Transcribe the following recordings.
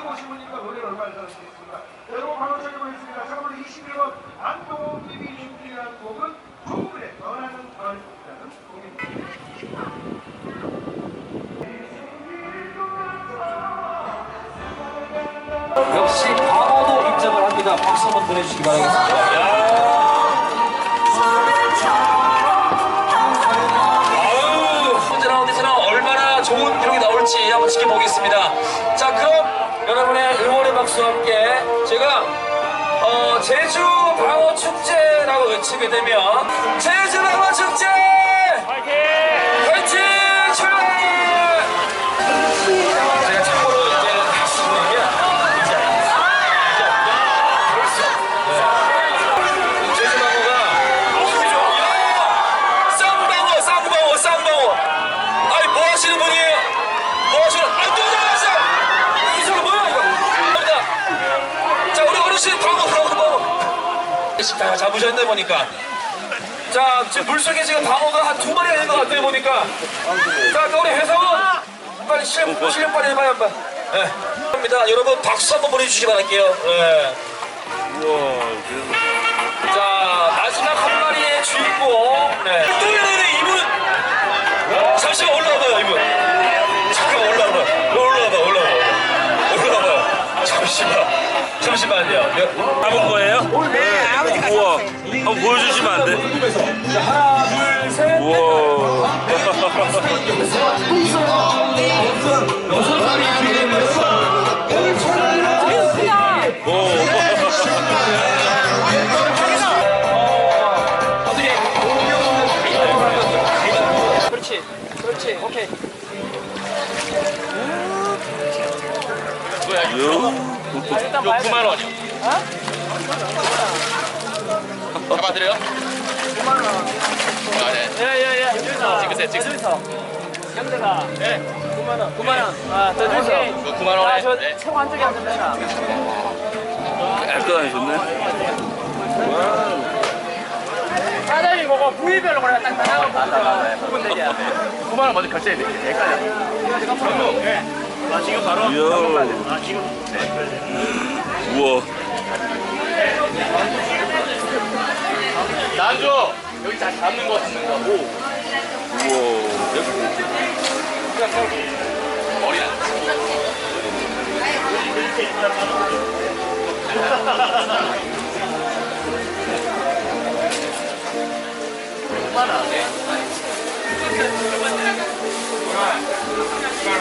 오신 분이니까 노래를 얼마나 잘하시겠습니까? 여러분 바로 찾아보겠습니다. 잠깐만 21번 안동님이 준비한 곡은 조금의 변하는 가을이라는 곡입니다. 역시 광어도 입장을 합니다. 박수 한번 보내주시기 바라겠습니다. 지켜보겠습니다. 자, 그럼 여러분의 응원의 박수와 함께 제가 어, 제주 방어 축제라고 외치게 되면 제주 방어 축제 화이팅! 화이팅! 출발! 방어 다. 잡으셨네 보니까. 자 지금 물속에 지금 방어가 한 두 마리가 있는 것 같아요 보니까. 자 우리 해성은 빨리 실력 실력 빨리 해봐요 한번. 예. 합니다. 여러분 박수 한번 보내주시기 바랄게요. 예. 자 마지막 한 마리의 주인공. 네. 이분. 잠시만 올라와봐요 이분. 잠깐만 올라와봐 올라와봐 올라와봐 올라와봐 잠시만 잠시만요 몇- 남은 거예요? 네, 아버지가 우와. 한번 보여주시면 안 돼? 자, 하나 둘 셋 우와. 여섯 마리 주인공이었어 일단 봐야 9만 원이요. 잡아드려요? 9만 원. 아, 네. 예예예. 찍으세요, 찍으세요. 형제가. 네 9만 원. 9만 원 아 더 주세요 이거 9만 원에. 아 저 네. 최고 한쪽에 앉으면 깔끔하셨네. 사장님 그거 부위별로 그래 딱 나가고 갔다가 부분 되게 9만 원 먼저 결제해 드릴게요. 헷갈려. 이야. 우와. 나주 여기 다 잡는 거 잡는 거. 오. 우와. 머리 안. 이야.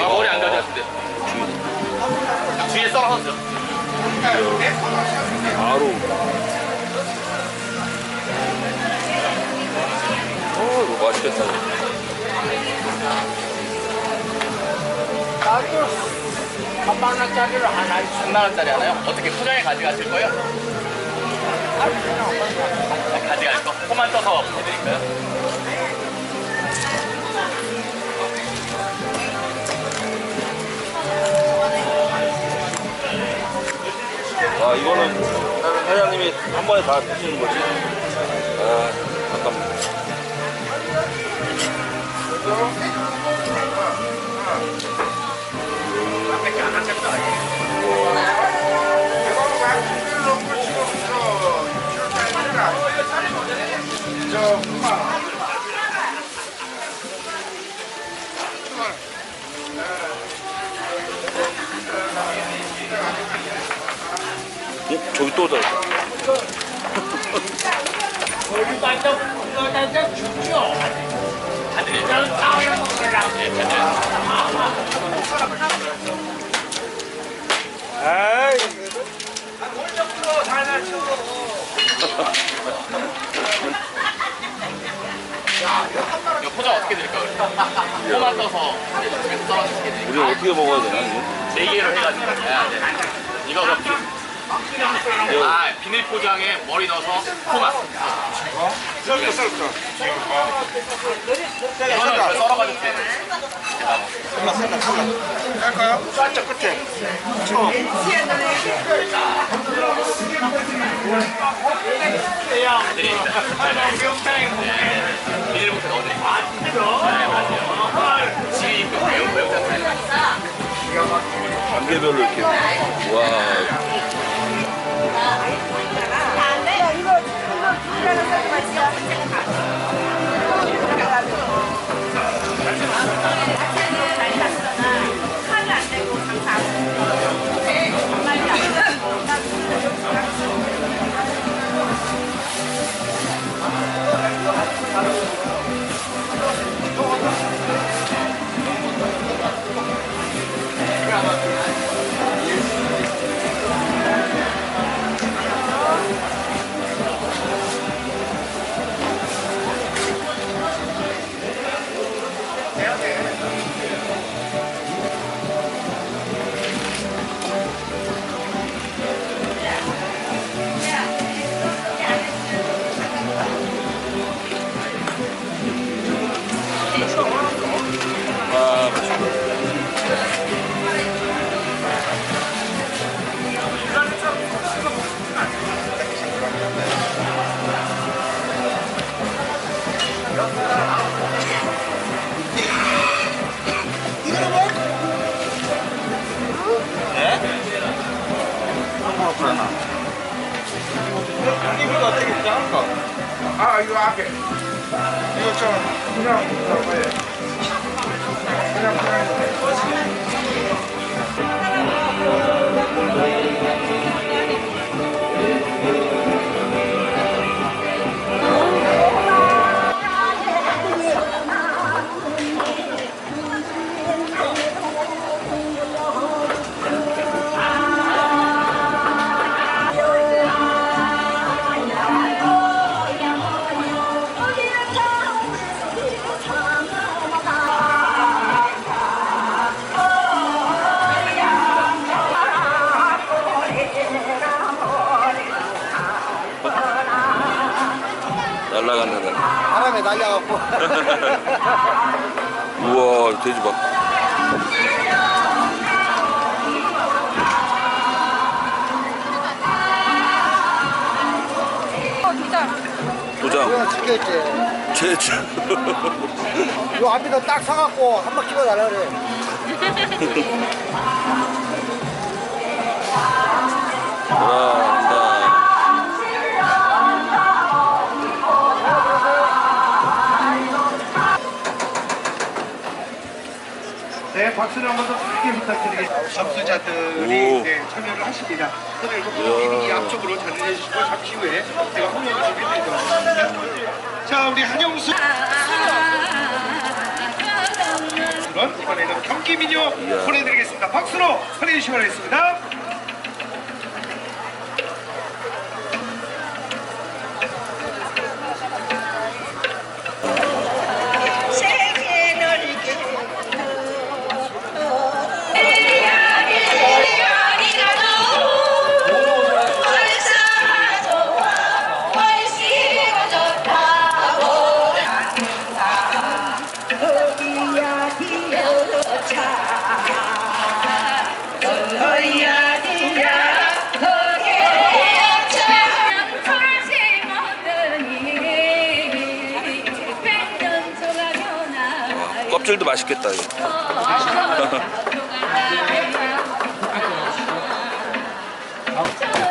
아 머리 안 가져왔는데. 뒤에 썰어놨어요. 바로. 어, 이거 맛있겠다. 한방낙짜리를 하나 3만 원짜리 하나요? 어떻게 포장해 가져가실 거예요? 아, 가져갈 거. 포만 떠서 해드릴까요? 아, 이거는 사장님이 한 번에 다 드시는 거지. 아, 아깝네. 저기 또 다. 이거 포장 어떻게 드릴까요? 포만 떠서 집에서 썰어서 어떻게 드릴까요? 우리 어떻게 먹어야 되나, 이거? 네 개로 해가지고. 네, 네. 이거 그럼 아 비닐 포장에 머리 넣어서 토마. 썰까 썰까. 이거는 저 썰어가지고 돼. 할까요? 살짝 끝에. 처음. 애들이 비닐부터 넣어드릴게요. 네, 맞아요. 지금 매운 사는 거. 단계별로 이렇게. 와. 아 이거 앞에. 이거 좀 그냥. 그냥 그냥. 찍혀있지. 제주. 요 앞에다 딱 서갖고 한 바퀴만 날라 그래. 와, 박수를 한번 더 크게 부탁드리겠습니다. 점수자들이 오. 네, 참여를 하십니다. 오늘 이거 이 앞쪽으로 자리해 주시고 잠시 후에 제가 홍보를 하겠습니다. 자, 우리 한영수. 그럼 이번에는 경기 미녀 보내드리겠습니다. 박수로 보내주시기 바라겠습니다. 껍질도 맛있겠다. 이거.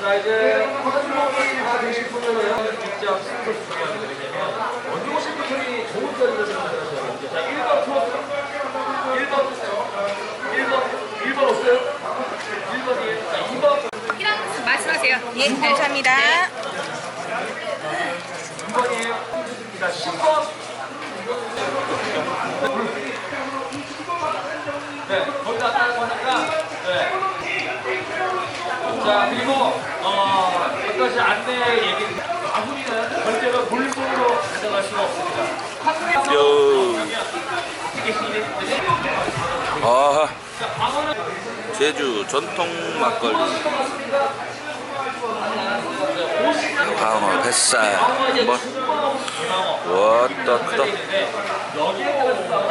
자 이제 화장품이 다 되실 분들은 직접 순서 중요합니다. 왜냐면 언제 오신 분들이 좋은 자리를 선택하셔야 됩니다. 자 1번 투어 1번 1번 1번 없어요? 1번이에요. 자 2번 말씀하세요. 예, 감사합니다. 2번이에요. 자 10번 네, 거의 다 따는 거니까 네. 자 그리고 어, 몇 가지 안내 얘기 아무리는 절대로 물속으로 가져갈 수가 없습니다. 요. 아, 제주 전통 막걸리. 방어 뱃살 한번. 왔다 크다. 여기에다가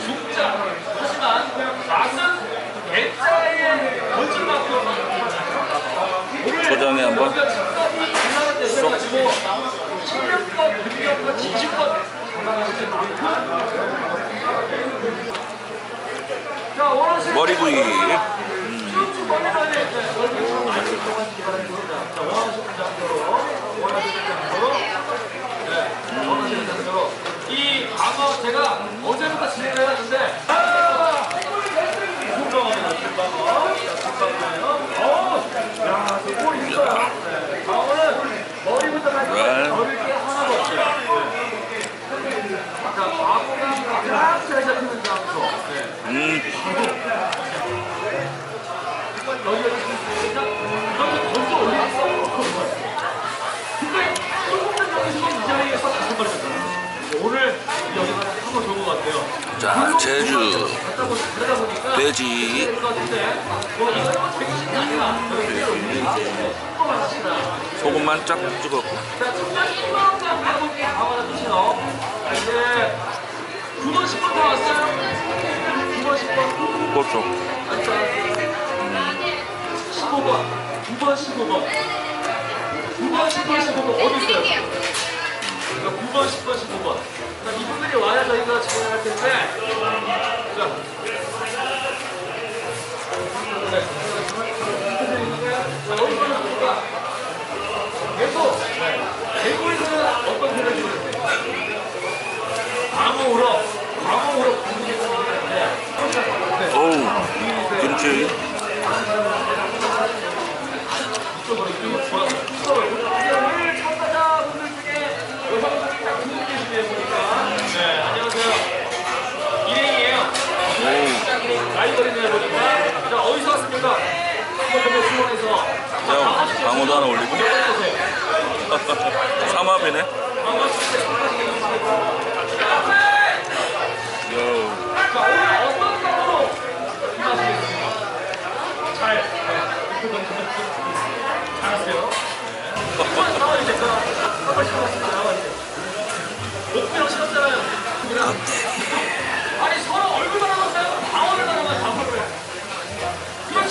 죽자 하지만 맛은 대자의 거짓말로 초장에 한번. 쏙. 머리 부위. 음. 이 과거 제가 어제부터 진행을 해놨는데 네. 아, 네. 머리부터 머리를 하나도 없어요. 아까 바보가 그렇게 해서 제주 돼지. 소금만 쫙 찍었고. 고추 15번 9번 15번 9번 15번 15번 어디 있어요? 그러니까 9번, 10번, 15번. 자, 이분들이 와야 저희가 진행할 텐데. 자. 삼합이네.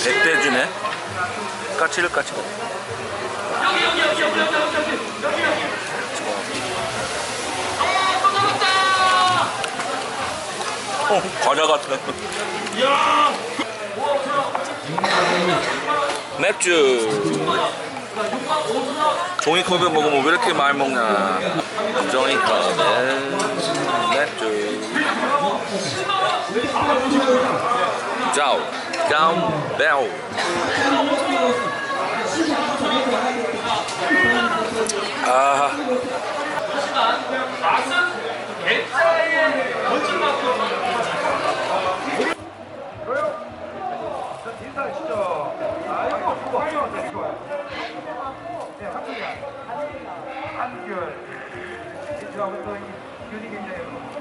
백대주네. 아, 네. 아, 네. 까칠까칠. 여기 여기 여기 여기 여기 여기. 어, 과자 같은. 뭐 맥주. 종이컵에 먹으면 왜 이렇게 많이 먹냐. 종이컵에 맥주. 짜오. 가운 베 나오면 또 균이 굉장히